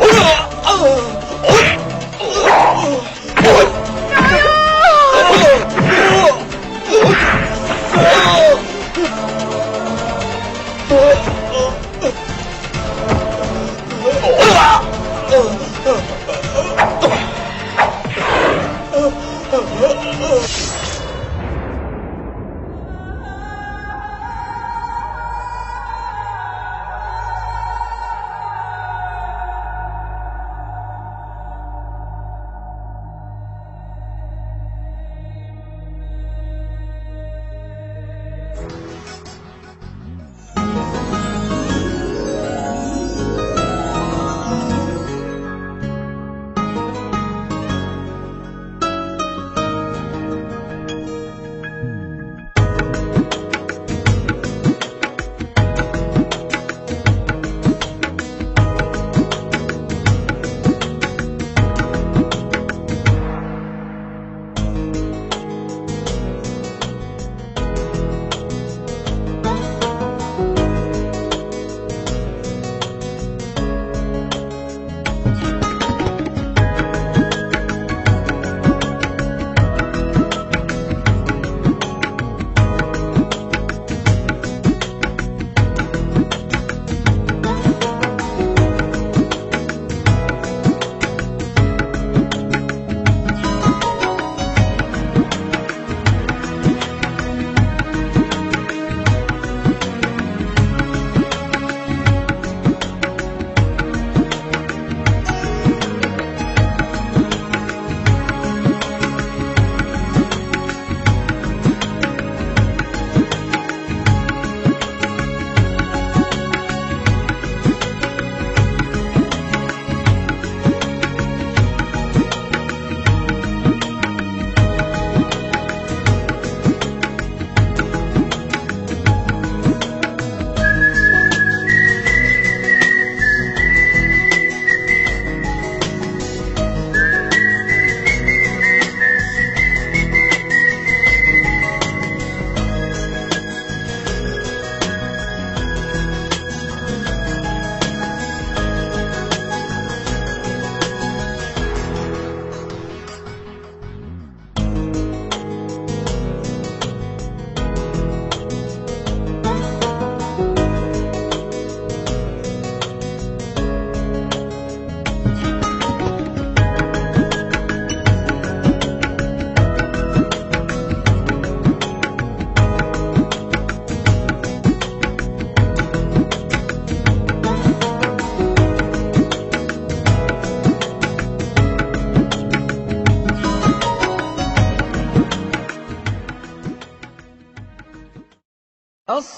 어려워+.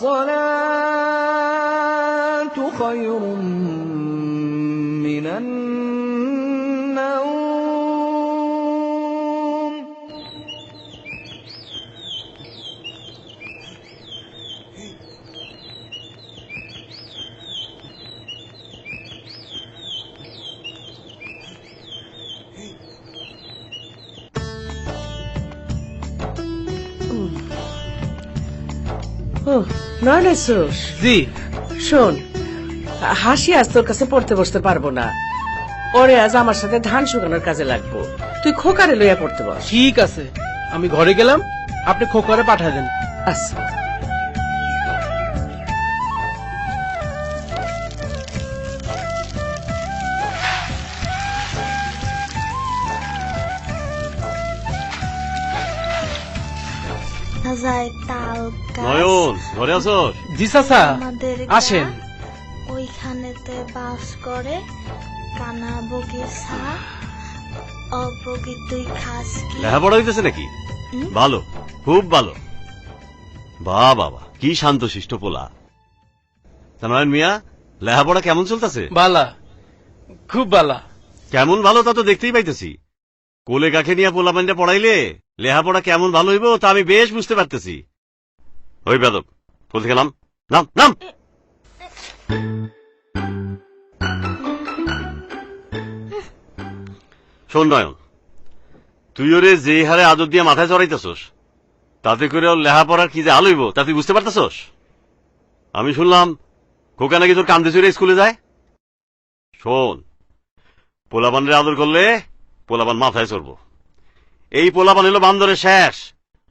الصلاة ও নয় নয়সোস জি। শোন হাসি আজ তোর কাছে পড়তে বসতে পারব না। ওরে আজ আমার সাথে ধান শুকানোর কাজে লাগবো। তুই খোকারে লইয়া পড়তে বস। ঠিক আছে। আমি ঘরে গেলাম আপনি খোকরে পাঠা দেন। আচ্ছা। যায় নয়ন ঘরে আছো জি চাচা আমাদের আসেন। ওইখানেতে বাস করে কানা অবগি তুই খাস কি। লেখাপড়া হইতেছে নাকি? ভালো খুব ভালো। বা বাবা কি শান্ত শিষ্ট পোলা। তা নয়ন মিয়া লেখাপড়া কেমন চলতেছে? বালা খুব বালা। কেমন ভালো তা তো দেখতেই পাইতেছি। কোলে কাকে নিয়ে পোলা পড়াইলে লেখাপড়া কেমন ভালো হইব তা আমি বেশ বুঝতে পারতেছি। ওই বেদব, বলতে গেলাম, নাম নাম। শোন নয়ন তুই ওরে যে হারে আদর দিয়ে মাথায় চড়াইতেছস, তাতে করে ওর লেখাপড়ার কি যে আলইব তা তুই বুঝতে পারতেছস? আমি শুনলাম, খোকা নাকি তোর কান্দে চড়ে স্কুলে যায়? শোন পোলাপানরে আদর করলে পোলাপান মাথায় চড়ব। এই পোলাপান হলো বান্দরের শেষ,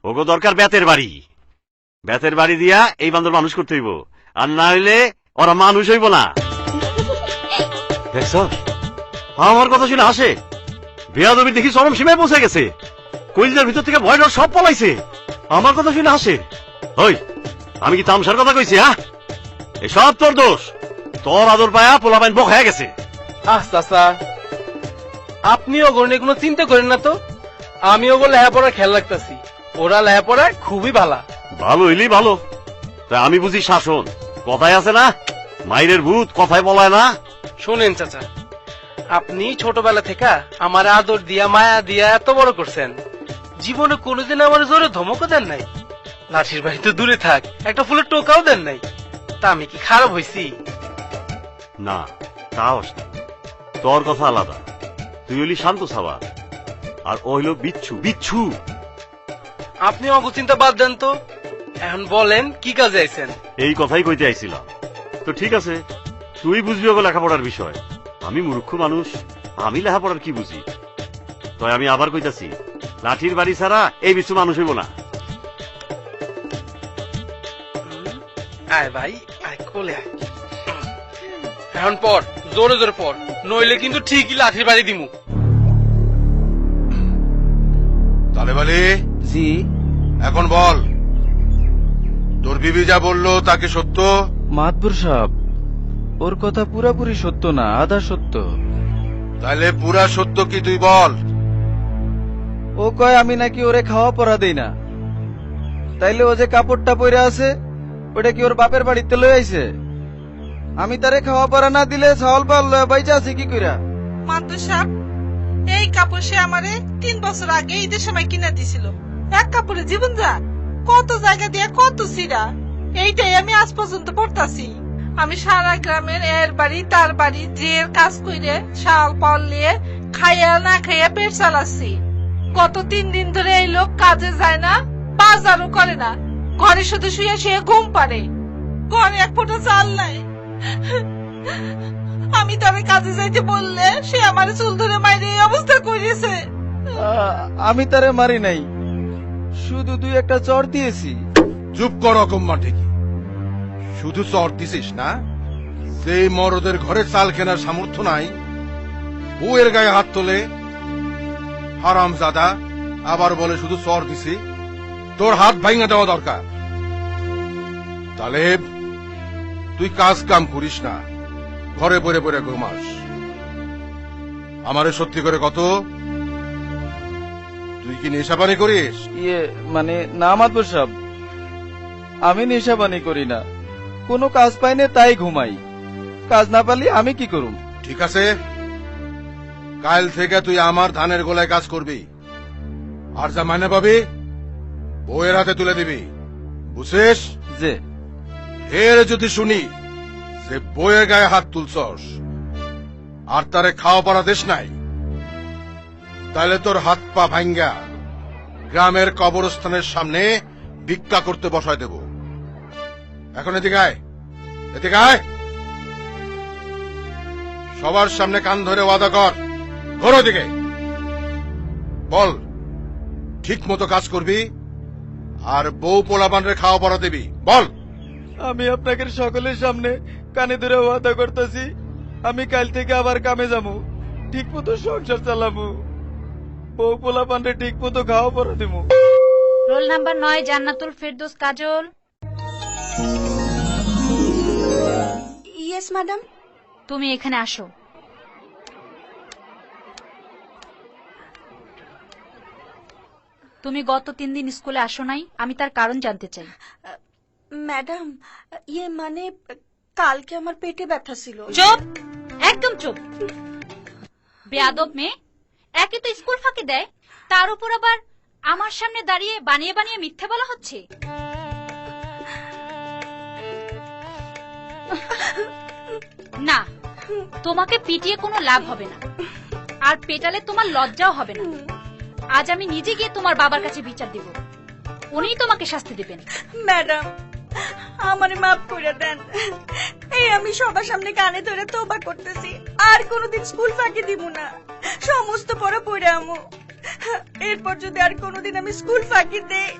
ওগো দরকার বেতের বাড়ি। বেতের বাড়ি দিয়া এই বান্দর মানুষ করতে হইব। আর না হইলে ওরা মানুষ হইব না। আমার কথা শুনে হাসে। বেয়াদবি দেখি চরম সীমায় পৌঁছে গেছে। কইলজার ভিতর থেকে ভয় ডর সব পলাইছে। আমার কথা শুনে হাসে। ওই আমি কি তামসার কথা কইছি হ্যাঁ? এসব তোর দোষ। তোর আদর পায়া পোলাপাইন বক হয়ে গেছে। আহ চাচা আপনিও গণে কোনো চিন্তা করেন না তো। আমিও বলে লেখাপড়া খেয়াল রাখতেছি। ওরা লেখাপড়ায় খুবই ভালা। ভালো হইলেই ভালো। তা আমি বুঝি শাসন। কথায় আছে না? মাইরের ভূত কথায় বলায় না? শোনেন চাচা। আপনি ছোটবেলা থেকে আমার আদর দিয়া মায়া দিয়া এত বড় করছেন। জীবনে কোনোদিন আমার জোরে ধমকও দেন নাই। লাঠির বাড়ি তো দূরে থাক একটা ফুলের টোকাও দেন নাই। তা আমি কি খারাপ হইছি? না তাও তোর কথা আলাদা। তুই হইলি শান্ত সাবা আর ও হইল বিচ্ছু। বিচ্ছু! আপনি অঙ্ক চিন্তা বাদ দেন তো। এখন বলেন কি কাজে আইছেন? এই কথাই কইতে আইছিলাম তো ঠিক আছে তুই বুঝবি ওগো লেখাপড়ার বিষয়। আমি মূর্খ মানুষ আমি লেখাপড়ার কি বুঝি? তাই আমি আবার কইতাছি লাঠির বাড়ি ছাড়া এই বিচ্ছু মানুষ হইব না। আয় ভাই আয় কোলে আয়। এখন পর জোরে জোরে পর নইলে কিন্তু ঠিকই লাঠির বাড়ি দিমু। তালে বালি জি। এখন বল। তোর বিবি যা বলল তাকে সত্য? মাতবর সাহেব ওর কথা পুরাপুরি সত্য না আধা সত্য। তাহলে পুরা সত্য কি তুই বল? ও কয় আমি নাকি ওরে খাওয়া পরা দেই না। তাইলে ও যে কাপড়টা পরে আছে ওটা কি ওর বাপের বাড়িতে লই আইছে? আমি তারে খাওয়া পরা না দিলে চাউল পাল লয়ে বাইচা আছে কি কইরা? মাদ্র সাহেব এই কাপড় সে আমারে তিন বছর আগে ঈদের সময় কিনে দিছিল। এক কাপড়ে জীবন যা কত জায়গা দিয়ে কত সিরা। এইটাই আমি আজ পর্যন্ত পড়তাছি। আমি সারা গ্রামের এর বাড়ি, তার বাড়ি যে কাজ কইরে শাল, পাল নিয়ে খাইয়া না খাইয়া পেট চালাচ্ছি। গত তিন দিন ধরে এই লোক কাজে যায় না, বাজারও করে না। ঘরে শুধু শুয়ে শুয়ে ঘুম পারে ঘরে এক ফোঁটা চাল নাই। আমি তারে কাজে যাইতে বললে সে আমার চুল ধরে মাইরে এই অবস্থা করিয়েছে আমি তারে মারি নাই। শুধু দুই একটা চর দিয়েছি। চুপ কর অকম্মা ঠিকই। শুধু চর দিছিস না? সেই মরদের ঘরে চাল কেনার সামর্থ্য নাই। এর গায়ে হাত তোলে। হারাম জাদা আবার বলে শুধু চর দিছি। তোর হাত ভাঙা দেওয়া দরকার। তাহলে তুই কাজ কাম করিস না। ঘরে পড়ে পড়ে ঘুমাস। আমারে সত্যি করে কত? তুই কি নেশা পানি করিস? ইয়ে মানে না মাতবর সাহেব। আমি নেশাবানি করি না। কোনো কাজ পাই না তাই ঘুমাই। কাজ না পারলে আমি কি করুম? ঠিক আছে। কাল থেকে তুই আমার ধানের গোলায় কাজ করবি। আর যা মানে পাবি বউয়ের হাতে তুলে দিবি। বুঝছিস? যে এর যদি শুনি যে বইয়ের গায়ে হাত তুলছস আর তারে খাওয়া পড়া দেশ নাই তাহলে তোর হাত পা ভাঙ্গা। গ্রামের কবরস্থানের সামনে ভিক্ষা করতে বসায় দেব। এখন এদিকে আয়। এদিকে আয়। সবার সামনে কান ধরে ওয়াদা কর। ঘোরো দিকে বল ঠিক মতো কাজ করবি আর বউ পোলাপানরে খাওয়া পড়া দিবি। বল। আমি আপনাকে সকলের সামনে কানে ধরে ওয়াদা করতেছি। আমি কাল থেকে আবার কামে যাব। ঠিক মতো সংসার চালাবো। বউ পোলা পান্ডে ঠিক মতো খাওয়া পড়া দিব রোল নাম্বার নয় জান্নাতুল ফেরদৌস কাজল। ইয়েস ম্যাডাম তুমি এখানে আসো। তুমি গত তিন দিন স্কুলে আসো নাই আমি তার কারণ জানতে চাই। ম্যাডাম ইয়ে মানে কালকে আমার পেটে ব্যথা ছিল। চুপ! একদম চুপ! বেয়াদব মেয়ে একে তো স্কুল ফাঁকি দেয়, তার উপর আবার আমার সামনে দাঁড়িয়ে বানিয়ে বানিয়ে মিথ্যে বলা হচ্ছে? না, তোমাকে পিটিয়ে কোনো লাভ হবে না। আর পেটালে তোমার লজ্জাও হবে না। আজ আমি নিজে গিয়ে তোমার বাবার কাছে বিচার দেব। উনিই তোমাকে শাস্তি দিবেন। ম্যাডাম, আমারে মাফ করে দেন। এই আমি সবার সামনে কানে ধরে তোবা করতেছি। আর কোনোদিন স্কুল ফাঁকি দিব না। সমস্ত পড়া পড়ে আমো এরপর যদি আর কোনোদিন আমি স্কুল ফাঁকি দেই